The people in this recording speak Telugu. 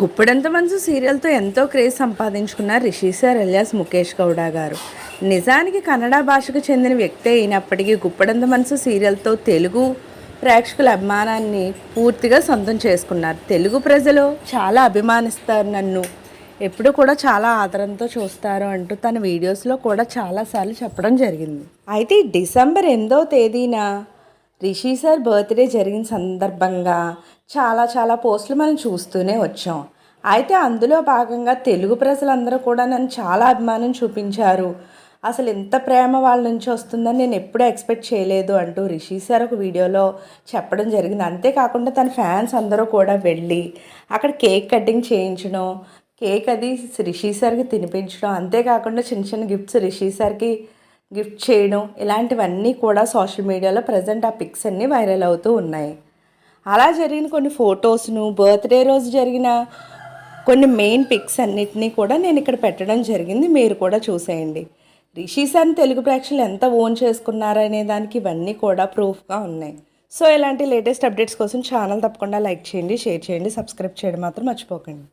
గుప్పెడంత మనసు సీరియల్తో ఎంతో క్రేజ్ సంపాదించుకున్న రిషి సార్ ఎలియాస్ ముఖేష్ గౌడ గారు. నిజానికి కన్నడ భాషకు చెందిన వ్యక్తే అయినప్పటికీ గుప్పెడంత మనసు సీరియల్తో తెలుగు ప్రేక్షకుల అభిమానాన్ని పూర్తిగా సొంతం చేసుకున్నారు. తెలుగు ప్రజలు చాలా అభిమానిస్తారు నన్ను. ఎప్పుడు కూడా చాలా ఆదరంతో చూస్తారు అంటూ తన వీడియోస్లో కూడా చాలాసార్లు చెప్పడం జరిగింది. అయితే డిసెంబర్ ఎనిమిదో తేదీన రిషి సార్ బర్త్డే జరిగిన సందర్భంగా చాలా చాలా పోస్టులు మనం చూస్తూనే వచ్చాం. అయితే అందులో భాగంగా తెలుగు ప్రజలందరూ కూడా నన్ను చాలా అభిమానం చూపించారు. అసలు ఎంత ప్రేమ వాళ్ళ నుంచి వస్తుందని నేను ఎప్పుడూ ఎక్స్పెక్ట్ చేయలేదు అంటూ రిషి సార్ ఒక వీడియోలో చెప్పడం జరిగింది. అంతేకాకుండా తన ఫ్యాన్స్ అందరూ కూడా వెళ్ళి అక్కడ కేక్ కటింగ్ చేయించడం కేక్ అది రిషి సార్కి తినిపించడం అంతేకాకుండా చిన్న చిన్న గిఫ్ట్స్ రిషి సార్కి గిఫ్ట్ చేయడం ఇలాంటివన్నీ కూడా సోషల్ మీడియాలో ప్రజెంట్ ఆ పిక్స్ అన్నీ వైరల్ అవుతూ ఉన్నాయి. అలా జరిగిన కొన్ని ఫొటోస్ను బర్త్డే రోజు జరిగిన కొన్ని మెయిన్ పిక్స్ అన్నిటినీ కూడా నేను ఇక్కడ పెట్టడం జరిగింది. మీరు కూడా చూసేయండి. రిషి సార్ని తెలుగు ప్రేక్షకులు ఎంత ఓన్ చేసుకున్నారనే దానికి ఇవన్నీ కూడా ప్రూఫ్గా ఉన్నాయి. సో ఇలాంటి లేటెస్ట్ అప్డేట్స్ కోసం ఛానల్ తప్పకుండా లైక్ చేయండి షేర్ చేయండి సబ్స్క్రైబ్ చేయడం మాత్రం మర్చిపోకండి.